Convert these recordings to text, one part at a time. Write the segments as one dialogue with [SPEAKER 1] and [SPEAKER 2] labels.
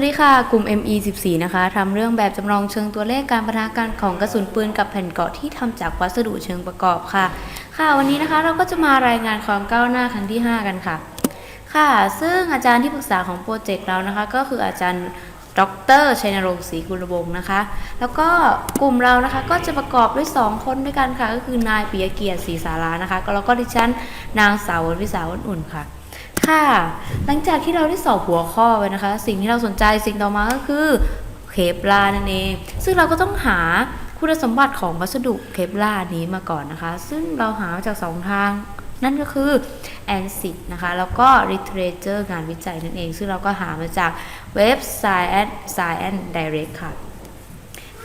[SPEAKER 1] วัสดีค่ะกลุ่ม ME14 นะคะทำเรื่องแบบจำลองเชิงตัวเลขการพัฒนาการของกระสุนปืนกับแผ่นเกาะที่ทำจากวัสดุเชิงประกอบค่ะ ค่ะวันนี้นะคะเราก็จะมารายงานความก้าวหน้าครั้งที่ 5 กันค่ะ ค่ะ ซึ่งอาจารย์ที่ปรึกษาของโปรเจกต์เรานะคะ ก็คืออาจารย์ดรชัยนรงค์ศรีกุลวงศ์นะคะ แล้วก็กลุ่มเรานะคะก็จะประกอบด้วย 2 คนด้วยกันค่ะ ก็คือนายปิยเกียรติศรีสารานะคะแล้วก็ดิฉันนางสาววรวิสาวนอุ่นค่ะ ค่ะ หลังจากที่เราได้สอบหัวข้อไปนะคะ สิ่งที่เราสนใจสิ่งต่อมาก็คือเคปลานั่นเอง ซึ่งเราก็ต้องหาคุณสมบัติของวัสดุเคปลานี้มาก่อนนะคะ ซึ่งเราหามาจากสองทาง นั่นก็คือ a n s i t นะคะ แล้วก็ literature งานวิจัยนั่นเอง ซึ่งเราก็หามาจากเว็บ Science Science Direct ค่ะ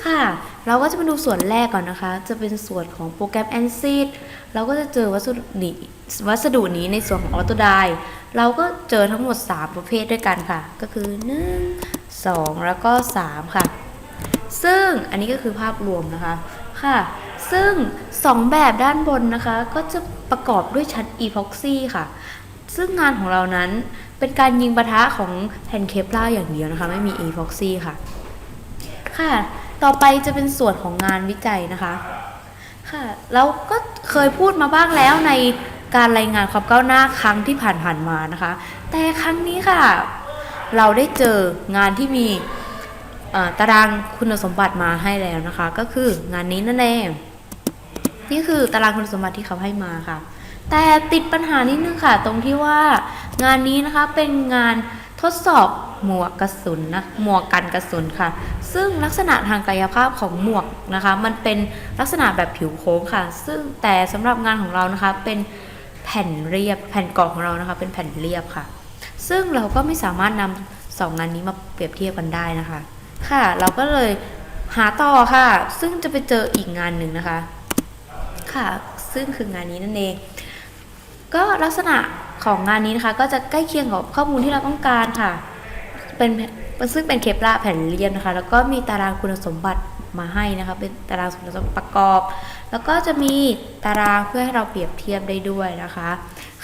[SPEAKER 1] ค่ะ เราก็จะมาดูส่วนแรกก่อนนะคะ จะเป็นส่วนของโปรแกรม ANSYS เราก็จะเจอวัสดุนี้วัสดุนี้ในส่วนของ Autodive เราก็เจอทั้งหมด 3 ประเภทด้วยกันค่ะ ก็คือ 1 2 แล้วก็ 3 ค่ะ ซึ่งอันนี้ก็คือภาพรวมนะคะ ค่ะ ซึ่ง 2 แบบด้านบนนะคะ ก็จะประกอบด้วยชั้น epoxy ค่ะ ซึ่งงานของเรานั้นเป็นการยิงปะทะของแผ่นเคปลาอย่างเดียวนะคะ ไม่มี epoxy ค่ะ ค่ะ ต่อไปจะเป็นส่วนของงานวิจัยนะคะ ค่ะ แล้วก็เคยพูดมาบ้างแล้วในการรายงานความก้าวหน้าครั้งที่ผ่านๆมานะคะ แต่ครั้งนี้ค่ะ เราได้เจองานที่มีตารางคุณสมบัติมาให้แล้วนะคะ ก็คืองานนี้นั่นเองนี่คือตารางคุณสมบัติที่เขาให้มาค่ะ แต่ติดปัญหานิดนึงค่ะ ตรงที่ว่างานนี้นะคะเป็นงานทดสอบ หมวกกระสุนนะหมวกกันกระสุนค่ะ ซึ่งลักษณะทางกายภาพของหมวกนะคะ มันเป็นลักษณะแบบผิวโค้งค่ะ ซึ่งแต่สำหรับงานของเรานะคะเป็นแผ่นเรียบแผ่นกรอบของเรานะคะเป็นแผ่นเรียบค่ะ ซึ่งเราก็ไม่สามารถนำสองงานนี้มาเปรียบเทียบกันได้นะคะ ค่ะ เราก็เลยหาต่อค่ะ ซึ่งจะไปเจออีกงานหนึ่งนะคะ ค่ะ ซึ่งคืองานนี้นั่นเอง ก็ลักษณะของงานนี้นะคะ ก็จะใกล้เคียงกับข้อมูลที่เราต้องการค่ะ เป็นซึ่งเป็นเคปลาแผ่นเรียบนะคะ แล้วก็มีตารางคุณสมบัติมาให้นะคะเป็นตารางคุณสมบัติประกอบ แล้วก็จะมีตารางเพื่อให้เราเปรียบเทียบได้ด้วยนะคะ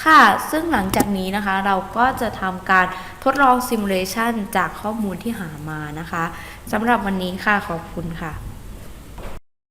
[SPEAKER 1] ค่ะซึ่งหลังจากนี้นะคะเราก็จะทำการทดลองซิมูเลชันจากข้อมูลที่หามานะคะสำหรับวันนี้ค่ะขอบคุณค่ะ